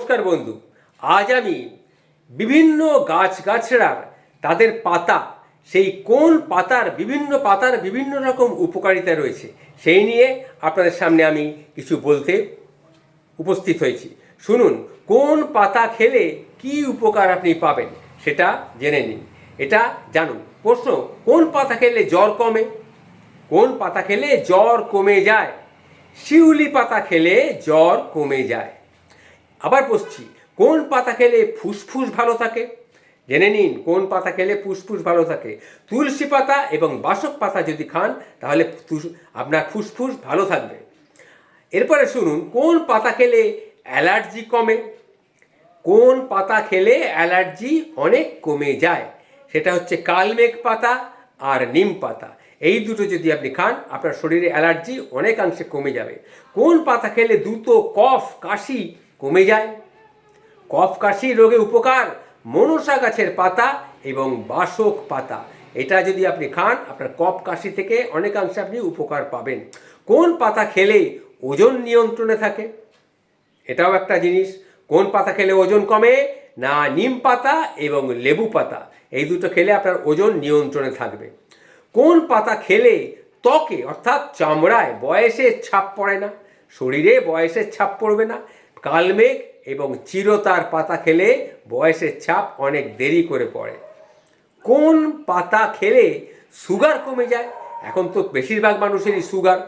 নমস্কার বন্ধু। আজ আমি বিভিন্ন গাছগাছড়ার তাদের পাতা, সেই কোন পাতার, বিভিন্ন পাতার বিভিন্ন রকম উপকারিতা রয়েছে, সেই নিয়ে আপনাদের সামনে আমি কিছু বলতে উপস্থিত হয়েছি। শুনুন, কোন পাতা খেলে কি উপকার আপনি পাবেন, সেটা জেনে নিন। এটা জানুন। প্রশ্ন, কোন পাতা খেলে জ্বর কমে? কোন পাতা খেলে জ্বর কমে যায়? শিউলি পাতা খেলে জ্বর কমে যায়। আবার বসছি, কোন পাতা খেলে ফুসফুস ভালো থাকে? জেনে নিন, কোন পাতা খেলে ফুসফুস ভালো থাকে? তুলসী পাতা এবং বাসক পাতা যদি খান, তাহলে আপনার ফুসফুস ভালো থাকবে। এরপরে শুনুন, কোন পাতা খেলে অ্যালার্জি কমে? কোন পাতা খেলে অ্যালার্জি অনেক কমে যায়? সেটা হচ্ছে কালমেঘ পাতা আর নিম পাতা। এই দুটো যদি আপনি খান, আপনার শরীরে অ্যালার্জি অনেকাংশে কমে যাবে। কোন পাতা খেলে দ্রুত কফ, কাশি কমে যায়। কফ কাশি রোগে উপকার, মনসা গাছের পাতা এবং বাসক পাতা। এটা যদি আপনি খান, আপনার কফ কাশি থেকে অনেকাংশে আপনি উপকার পাবেন। কোন পাতা খেলে ওজন নিয়ন্ত্রণে থাকে? এটাও একটা জিনিস। কোন পাতা খেলে ওজন কমে? না, নিম পাতা এবং লেবু পাতা। এই দুটো খেলে আপনার ওজন নিয়ন্ত্রণে থাকবে। কোন পাতা খেলে ত্বকে, অর্থাৎ চামড়ায় বয়সের ছাপ পড়ে না? শরীরে বয়সের ছাপ পড়বে না। কালমেঘ এবং চিরতার পাতা খেলে বয়সের ছাপ অনেক দেরি করে পড়ে। কোন পাতা খেলে সুগার কমে যায়? এখন তো বেশিরভাগ মানুষেরই সুগার।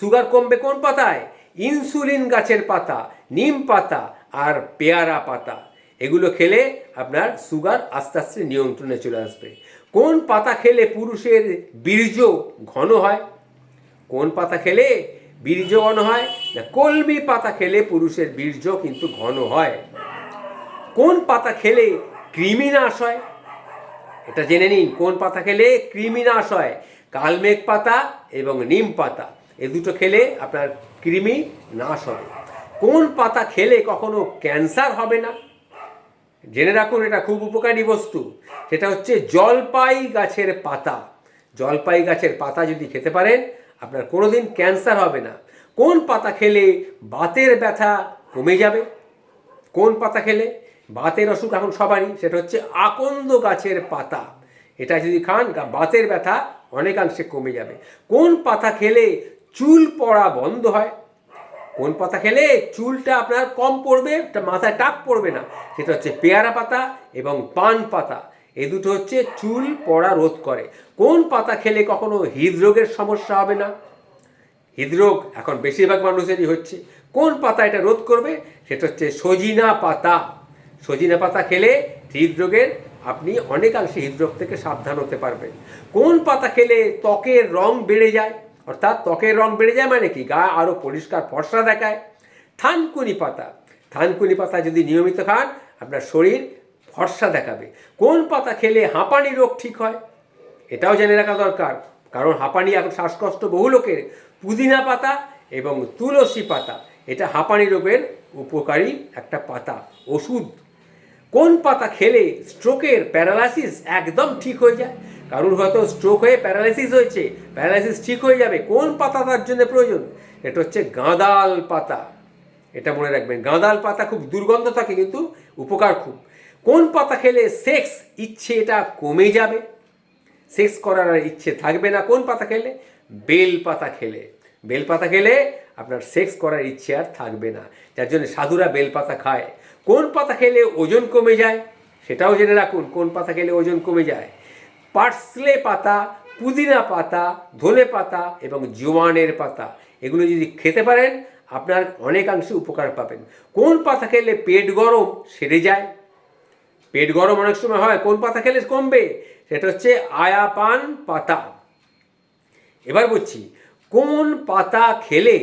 সুগার কমবে কোন পাতায়? ইনসুলিন গাছের পাতা, নিম পাতা আর পেয়ারা পাতা। এগুলো খেলে আপনার সুগার আস্তে আস্তে নিয়ন্ত্রণে চলে আসবে। কোন পাতা খেলে পুরুষের বীর্য ঘন হয়? কোন পাতা খেলে বীর্য ঘন হয়। না, কলমি পাতা খেলে পুরুষের বীর্য কিন্তু ঘন হয়। কোন পাতা খেলে কৃমি নাশ হয়? এটা জেনে নিন, কোন পাতা খেলে কৃমি নাশ হয়? কালমেঘ পাতা এবং নিম পাতা। এ দুটো খেলে আপনার কৃমি নাশ হবে। কোন পাতা খেলে কখনো ক্যান্সার হবে না? জেনে রাখুন, এটা খুব উপকারী বস্তু। সেটা হচ্ছে জলপাই গাছের পাতা। জলপাই গাছের পাতা যদি খেতে পারেন আপনার কোনোদিন ক্যান্সার হবে না। কোন পাতা খেলে বাতের ব্যথা কমে যাবে? কোন পাতা খেলে বাতের অসুখ এখন সবারই? সেটা হচ্ছে আকন্দ গাছের পাতা। এটা যদি খান বাতের ব্যথা অনেকাংশে কমে যাবে। কোন পাতা খেলে চুল পড়া বন্ধ হয়? কোন পাতা খেলে চুলটা আপনার কম পড়বে মাথায় টাক পড়বে না? সেটা হচ্ছে পেয়ারা পাতা এবং পান পাতা। এই দুটো হচ্ছে চুল পড়া রোধ করে। কোন পাতা খেলে কখনো হৃদরোগের সমস্যা হবে না? হৃদরোগ এখন বেশিরভাগ মানুষেরই হচ্ছে। কোন পাতা এটা রোধ করবে? সেটা হচ্ছে সজিনা পাতা। সজিনা পাতা খেলে হৃদরোগের আপনি অনেকাংশে হৃদরোগ থেকে সাবধান হতে পারবেন। কোন পাতা খেলে ত্বকের রং বেড়ে যায়? অর্থাৎ ত্বকের রং বেড়ে যায় মানে কি? গা আরও পরিষ্কার ফর্সা দেখায়। থানকুনি পাতা। থানকুনি পাতা যদি নিয়মিত খান, আপনার শরীর ফর্সা দেখাবে। কোন পাতা খেলে হাঁপানি রোগ ঠিক হয়? এটাও জেনে রাখা দরকার। কারণ হাঁপানি এখন শ্বাসকষ্ট বহু লোকের। পুদিনা পাতা এবং তুলসী পাতা, এটা হাঁপানি রোগের উপকারী একটা পাতা, ওষুধ। কোন পাতা খেলে স্ট্রোকের প্যারালাইসিস একদম ঠিক হয়ে যায়? কারুর হয়তো স্ট্রোক হয়ে প্যারালাইসিস হয়েছে, প্যারালাইসিস ঠিক হয়ে যাবে। কোন পাতা তার জন্য প্রয়োজন? এটা হচ্ছে গাঁদাল পাতা। এটা মনে রাখবেন, গাঁদাল পাতা খুব দুর্গন্ধ থাকে কিন্তু উপকার খুব। কোন পাতা খেলে সেক্স ইচ্ছে এটা কমে যাবে? সেক্স করার আর ইচ্ছে থাকবে না কোন পাতা খেলে? বেল পাতা খেলে। বেল পাতা খেলে আপনার সেক্স করার ইচ্ছে আর থাকবে না। যার জন্য সাধুরা বেল পাতা খায়। কোন পাতা খেলে ওজন কমে যায়? সেটাও জেনে রাখুন, কোন পাতা খেলে ওজন কমে যায়? পার্সলে পাতা, পুদিনা পাতা, ধনে পাতা এবং জোয়ানের পাতা। এগুলো যদি খেতে পারেন, আপনার অনেকাংশে উপকার পাবেন। কোন পাতা খেলে পেট গরম সেরে যায়? পেট গরম অনেক সময় হয়, কোন পাতা খেলে কমবে? সেটা হচ্ছে আয়াপান পাতা। এবার বলছি কোন পাতা খেলে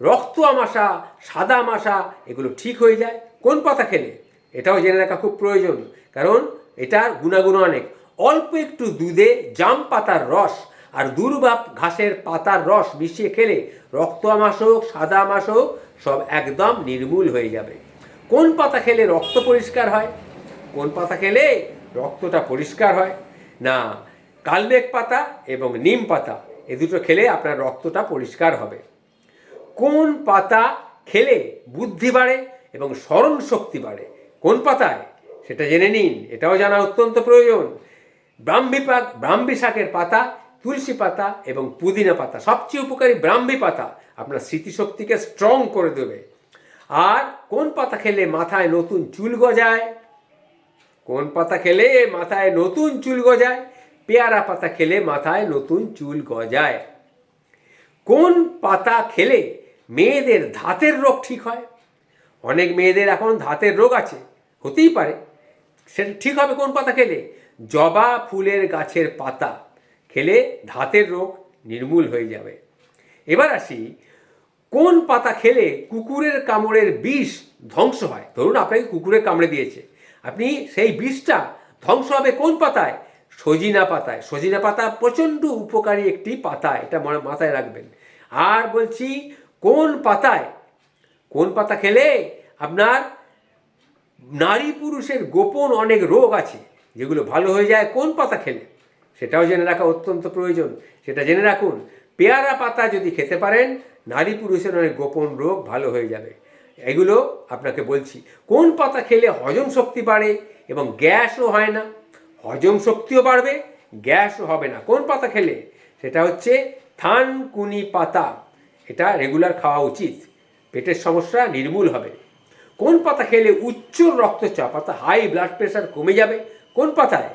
রক্ত আমাশা, সাদা আমাশা, এগুলো ঠিক হয়ে যায়? কোন পাতা খেলে? এটাও জেনে রাখা খুব প্রয়োজন, কারণ এটার গুণাগুণ অনেক। অল্প একটু দুধে জাম পাতার রস আর দুর্বাপ ঘাসের পাতার রস মিশিয়ে খেলে রক্ত আমাশ হোক, সাদা আমাশ হোক, সব একদম নির্মূল হয়ে যাবে। কোন পাতা খেলে রক্ত পরিষ্কার হয়? কোন পাতা খেলে রক্তটা পরিষ্কার হয়? না, কালমেঘ পাতা এবং নিম পাতা, এ দুটো খেলে আপনার রক্তটা পরিষ্কার হবে। কোন পাতা খেলে বুদ্ধি বাড়ে এবং স্মরণ শক্তি বাড়ে? কোন পাতায়? সেটা জেনে নিন, এটাও জানা অত্যন্ত প্রয়োজন। ব্রাহ্মী পাত, ব্রাহ্মী শাকের পাতা, তুলসী পাতা এবং পুদিনা পাতা, সবচেয়ে উপকারী ব্রাহ্মী পাতা আপনার স্মৃতিশক্তিকে স্ট্রং করে দেবে। আর কোন পাতা খেলে মাথায় নতুন চুল গজায়? কোন পাতা খেলে মাথায় নতুন চুল গজায়? পেয়ারা পাতা খেলে মাথায় নতুন চুল গজায়। কোন পাতা খেলে মেয়েদের ধাতের রোগ ঠিক হয়? অনেক মেয়েদের এখন ধাতের রোগ আছে, হতেই পারে। সেটা ঠিক হবে কোন পাতা খেলে? জবা ফুলের গাছের পাতা খেলে ধাতের রোগ নির্মূল হয়ে যাবে। এবার আসি, কোন পাতা খেলে কুকুরের কামড়ের বিষ ধ্বংস হয়? ধরুন আপনাকে কুকুরের কামড়ে দিয়েছে। আপনি সেই বিষটা ধ্বংস হবে কোন পাতায়? সজিনা পাতায়। সজিনা পাতা প্রচণ্ড উপকারী একটি পাতা, এটা মনে মাথায় রাখবেন। আর বলছি, কোন পাতায়? কোন পাতা খেলে আপনার নারী পুরুষের গোপন অনেক রোগ আছে, যেগুলো ভালো হয়ে যায় কোন পাতা খেলে? সেটাও জেনে রাখা অত্যন্ত প্রয়োজন। সেটা জেনে রাখুন, পেয়ারা পাতা যদি খেতে পারেন, নারী পুরুষের অনেক গোপন রোগ ভালো হয়ে যাবে। এগুলো আপনাকে বলছি, কোন পাতা খেলে হজম শক্তি বাড়ে এবং গ্যাসও হয় না? হজম শক্তিও বাড়বে, গ্যাসও হবে না। কোন পাতা খেলে? সেটা হচ্ছে থানকুনি পাতা। এটা রেগুলার খাওয়া উচিত। পেটের সমস্যা নির্মূল হবে। কোন পাতা খেলে উচ্চ রক্তচাপ, অর্থাৎ হাই ব্লাড প্রেশার কমে যাবে? কোন পাতায়?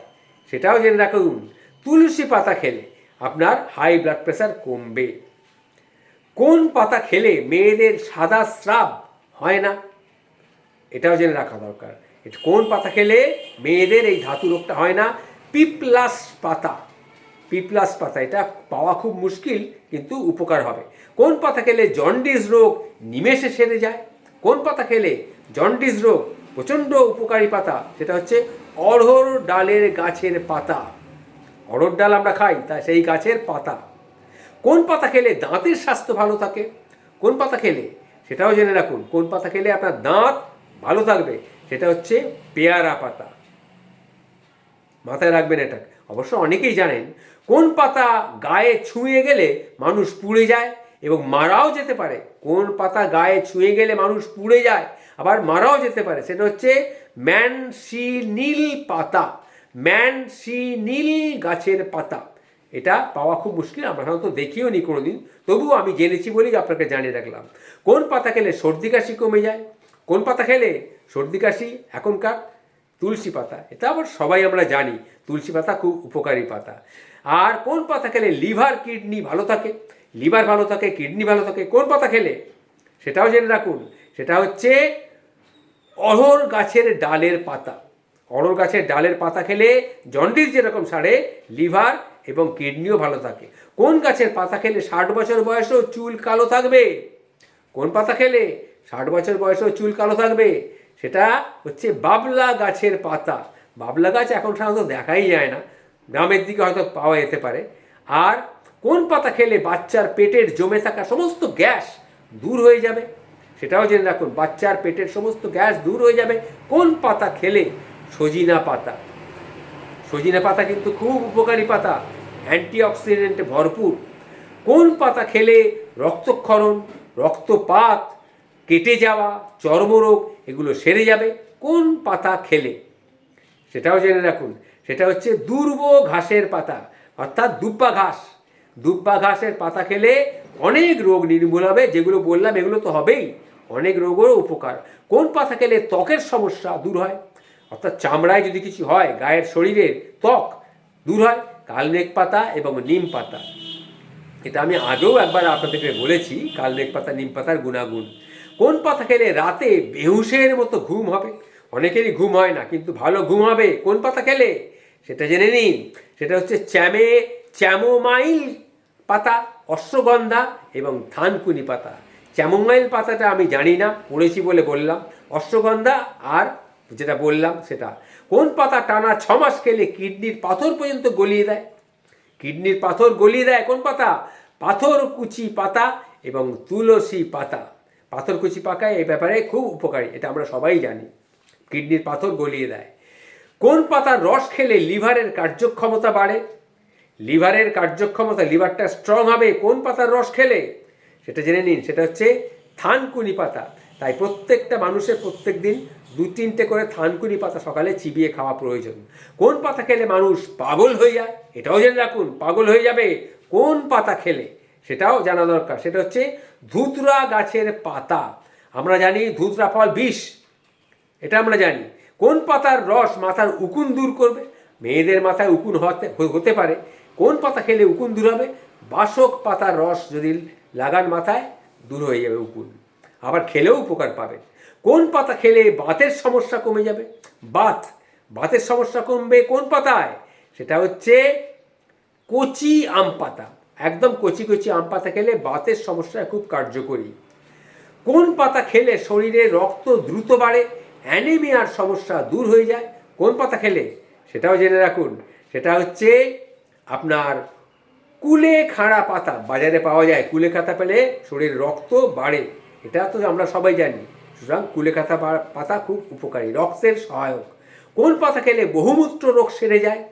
সেটাও জেনে রাখুন। তুলসী পাতা খেলে আপনার হাই ব্লাড প্রেশার কমবে। কোন পাতা খেলে মেয়েদের সাদা স্রাব হয় না। এটাও জেনে রাখা দরকার। কোন পাতা খেলে মেয়েদের এই ধাতু রোগটা হয় না? পিপলাস পাতা। পিপলাস পাতা, এটা পাওয়া খুব মুশকিল, কিন্তু উপকার হবে। কোন পাতা খেলে জন্ডিস রোগ নিমেষে সেরে যায়? কোন পাতা খেলে জন্ডিস রোগ প্রচণ্ড উপকারী পাতা? সেটা হচ্ছে অড়হর ডালের গাছের পাতা। অড়হর ডাল আমরা খাই, তা সেই গাছের পাতা। কোন পাতা খেলে দাঁতের স্বাস্থ্য ভালো থাকে? কোন পাতা খেলে সেটাও জেনে রাখুন, কোন পাতা খেলে আপনার দাঁত ভালো থাকবে, সেটা হচ্ছে পেয়ারা পাতা। মাথায় রাখবেন এটা। অবশ্য অনেকেই জানেন, কোন পাতা গায়ে ছুঁয়ে গেলে মানুষ পুড়ে যায় এবং মারাও যেতে পারে। কোন পাতা গায়ে ছুঁয়ে গেলে মানুষ পুড়ে যায়, আবার মারাও যেতে পারে। সেটা হচ্ছে ম্যানসিনীল পাতা। ম্যানসিনীল গাছের পাতা। এটা পাওয়া খুব মুশকিল, আমরা সাধারণত দেখিও নি কোনোদিন। তবুও আমি জেনেছি বলেই আপনাকে জানিয়ে রাখলাম। কোন পাতা খেলে সর্দি কাশি কমে যায়? কোন পাতা খেলে সর্দি কাশি? এখনকার তুলসী পাতা। এটা আবার সবাই আমরা জানি, তুলসী পাতা খুব উপকারী পাতা। আর কোন পাতা খেলে লিভার, কিডনি ভালো থাকে? লিভার ভালো থাকে, কিডনি ভালো থাকে, কোন পাতা খেলে? সেটাও জেনে রাখুন। সেটা হচ্ছে অড়হর গাছের ডালের পাতা। অড়হর গাছের ডালের পাতা খেলে জন্ডিস যেরকম সারে, লিভার এবং কিডনিও ভালো থাকে। কোন গাছের পাতা খেলে ষাট বছর বয়সেও চুল কালো থাকবে? কোন পাতা খেলে ষাট বছর বয়সেও চুল কালো থাকবে? সেটা হচ্ছে বাবলা গাছের পাতা। বাবলা গাছ এখন সাধারণত দেখাই যায় না। গ্রামের দিকে হয়তো পাওয়া যেতে পারে। আর কোন পাতা খেলে বাচ্চার পেটের জমে থাকা সমস্ত গ্যাস দূর হয়ে যাবে? সেটাও জেনে রাখুন, বাচ্চার পেটের সমস্ত গ্যাস দূর হয়ে যাবে। কোন পাতা খেলে সজিনা পাতা? সজিনা পাতা কিন্তু খুব উপকারী পাতা অ্যান্টিঅক্সিডেন্টে ভরপুর। কোন পাতা খেলে রক্তক্ষরণ, রক্তপাত, কেটে যাওয়া, চর্মরোগ এগুলো সেরে যাবে? কোন পাতা খেলে? সেটাও জেনে রাখুন। সেটা হচ্ছে দুর্ব ঘাসের পাতা, অর্থাৎ দুব্বা ঘাস। দুব্বা ঘাসের পাতা খেলে অনেক রোগ নির্মূল হবে, যেগুলো বললাম এগুলো তো হবেই। অনেক রোগেরও উপকার। কোন পাতা খেলে ত্বকের সমস্যা দূর হয়? অর্থাৎ চামড়ায় যদি কিছু হয়, গায়ের শরীরের ত্বক দূর হয় কালমেঘ পাতা এবং নিম পাতা। এটা আমি আগেও একবার আপনাদেরকে বলেছি কালমেঘ পাতা, নিম পাতার গুণাগুণ। কোন পাতা খেলে রাতে বেহুশের মতো ঘুম হবে? অনেকেরই ঘুম হয় না, কিন্তু ভালো ঘুম হবে কোন পাতা খেলে? সেটা জেনে নিন। সেটা হচ্ছে চ্যামে, চ্যামোমাইল পাতা, অশ্বগন্ধা এবং থানকুনি পাতা। চ্যামোমাইল পাতাটা আমি জানি না, পড়েছি বলে বললাম। অশ্বগন্ধা আর যেটা বললাম সেটা। কোন পাতা টানা ছ মাস খেলে কিডনির পাথর পর্যন্ত গলিয়ে দেয়? কিডনির পাথর গলিয়ে দেয় কোন পাতা? পাথর কুচি পাতা এবং তুলসী পাতা। পাথর কুচি পাকায় এই ব্যাপারে খুব উপকারী, এটা আমরা সবাই জানি। কিডনির পাথর গলিয়ে দেয়। কোন পাতার রস খেলে লিভারের কার্যক্ষমতা বাড়ে? লিভারের কার্যক্ষমতা, লিভারটা স্ট্রং হবে, কোন পাতার রস খেলে? সেটা জেনে নিন, সেটা হচ্ছে থানকুনি পাতা। তাই প্রত্যেকটা মানুষের প্রত্যেক দিন দু তিনটে করে থানকুনি পাতা সকালে চিবিয়ে খাওয়া প্রয়োজন। কোন পাতা খেলে মানুষ পাগল হয়ে যায়? এটাও জেনে রাখুন, পাগল হয়ে যাবে কোন পাতা খেলে? সেটাও জানা দরকার। সেটা হচ্ছে ধুতরা গাছের পাতা। আমরা জানি ধুতরা ফল বিষ। এটা আমরা জানি। কোন পাতার রস মাথার উকুন দূর করবে? মেয়েদের মাথায় উকুন হতে হতে পারে। কোন পাতা খেলে উকুন দূর হবে? বাসক পাতার রস যদি লাগান মাথায়, দূর হয়ে যাবে উকুন। আবার খেলেও উপকার পাবেন কোন পাতা খেলে বাতের সমস্যা কমে যাবে? বাত। বাতের সমস্যা কমবে কোন পাতায়? সেটা হচ্ছে কচি আম পাতা। একদম কচি কচি আম পাতা খেলে বাতের সমস্যা খুব কার্যকরী। কোন পাতা খেলে শরীরে রক্ত দ্রুত বাড়ে? অ্যানিমিয়ার সমস্যা দূর হয়ে যায়। কোন পাতা খেলে? সেটাও জেনে রাখুন। সেটা হচ্ছে আপনার কুলে খাড়া পাতা। বাজারে পাওয়া যায়। কুলে খাতা পেলে শরীরে রক্ত বাড়ে। এটা তো আমরা সবাই জানি। সুতরাং কুলে খাতা পা- পাতা খুব উপকারী, রক্তের সহায়ক। কোন পাতা খেলে বহুমূত্র রোগ সেরে যায়?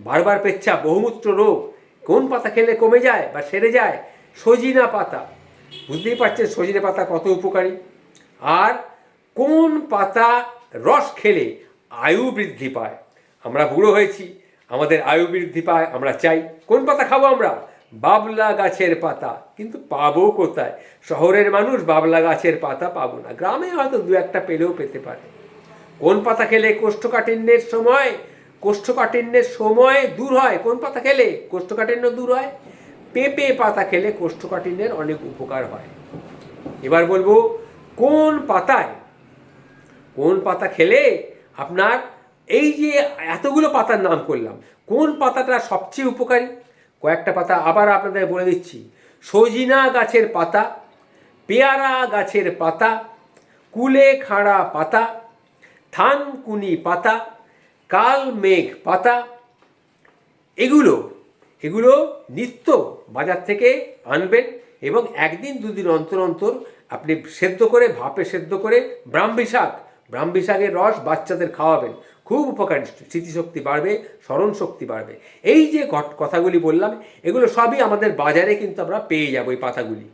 বারবার পেচ্ছা, বহুমূত্র রোগ। কোন পাতা খেলে কমে যায় বা সেরে যায়? সজিনা পাতা। বুঝতেই পারছেন সজিনা পাতা কত উপকারী? আর কোন পাতা রস খেলে আয়ু বৃদ্ধি পায়? আমরা বুড়ো হয়েছি, আমাদের আয়ু বৃদ্ধি পায়, আমরা চাই। কোন পাতা খাব আমরা? বাবলা গাছের পাতা। কিন্তু পাবো কোথায়? শহরের মানুষ বাবলা গাছের পাতা পাবো না। গ্রামে হয়তো দু একটা পেলেও পেতে পারে। কোন পাতা খেলে কোষ্ঠকাঠিন্যের সময়? কোষ্ঠকাঠিন্যের সময় দূর হয়। কোন পাতা খেলে কোষ্ঠকাঠিন্য দূর হয়? পেঁপে পাতা খেলে কোষ্ঠকাঠিন্যের অনেক উপকার হয়। এবার বলব, কোন পাতায়? কোন পাতা খেলে আপনার এই যে এতগুলো পাতার নাম করলাম, কোন পাতাটা সবচেয়ে উপকারী? কয়েকটা পাতা আবার আপনাদের বলে দিচ্ছি। সজিনা গাছের পাতা, পেয়ারা গাছের পাতা, কুলে খাড়া পাতা, থানকুনি পাতা, কাল মেঘ পাতা, এগুলো এগুলো নিত্য বাজার থেকে আনবেন এবং একদিন দুদিন অন্তর অন্তর আপনি সেদ্ধ করে ভাপে সেদ্ধ করে ব্রাহ্মী শাক, ব্রাহ্মী শাকের রস বাচ্চাদের খাওয়াবেন। খুব উপকারী স্মৃতিশক্তি বাড়বে স্মরণ শক্তি বাড়বে। এই যে কথাগুলি বললাম, এগুলো সবই আমাদের বাজারে কিন্তু আমরা পেয়ে যাব এই পাতাগুলি।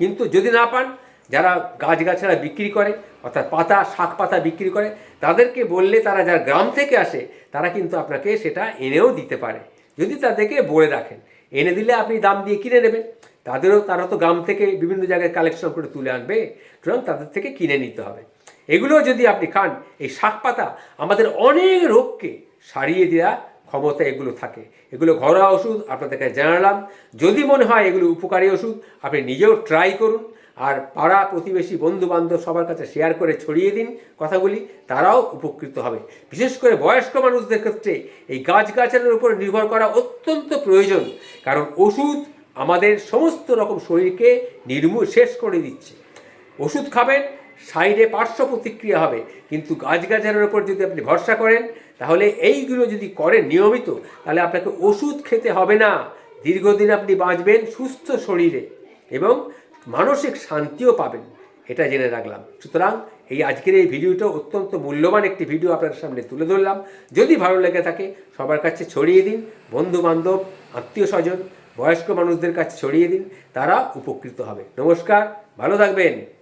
কিন্তু যদি না পান, যারা গাছগাছড়া বিক্রি করে, অর্থাৎ পাতা, শাক পাতা বিক্রি করে, তাদেরকে বললে তারা যারা গ্রাম থেকে আসে, তারা কিন্তু আপনাকে সেটা এনেও দিতে পারে। যদি তাদেরকে বলে রাখেন, এনে দিলে আপনি দাম দিয়ে কিনে নেবেন। তাদেরও, তারা তো গ্রাম থেকে বিভিন্ন জায়গায় কালেকশন করে তুলে আনবে, সুতরাং তাদের থেকে কিনে নিতে হবে। এগুলো যদি আপনি খান, এই শাক পাতা আমাদের অনেক রোগকে সারিয়ে দেওয়া ক্ষমতা এগুলো থাকে। এগুলো ঘরোয়া ওষুধ আপনাদেরকে জানালাম। যদি মনে হয় এগুলো উপকারী ওষুধ, আপনি নিজেও ট্রাই করুন। আর পাড়া প্রতিবেশী বন্ধু বান্ধব সবার কাছে শেয়ার করে ছড়িয়ে দিন কথাগুলি, তারাও উপকৃত হবে। বিশেষ করে বয়স্ক মানুষদের ক্ষেত্রে এই গাছগাছালির উপর নির্ভর করা অত্যন্ত প্রয়োজন, কারণ ওষুধ আমাদের সমস্ত রকম শরীরকে নির্মূল, শেষ করে দিচ্ছে। ওষুধ খাবেন সাইডে পার্শ্ব প্রতিক্রিয়া হবে। কিন্তু গাছগাছালের ওপর যদি আপনি ভরসা করেন, তাহলে এইগুলো যদি করেন নিয়মিত, তাহলে আপনাকে ওষুধ খেতে হবে না। দীর্ঘদিন আপনি বাঁচবেন সুস্থ শরীরে এবং মানসিক শান্তিও পাবেন, এটা জেনে রাখলাম। সুতরাং এই আজকের এই ভিডিওটা অত্যন্ত মূল্যবান একটি ভিডিও আপনার সামনে তুলে ধরলাম। যদি ভালো লেগে থাকে, সবার কাছে ছড়িয়ে দিন বন্ধু বান্ধব আত্মীয় স্বজন বয়স্ক মানুষদের কাছে ছড়িয়ে দিন, তারা উপকৃত হবে। নমস্কার, ভালো থাকবেন।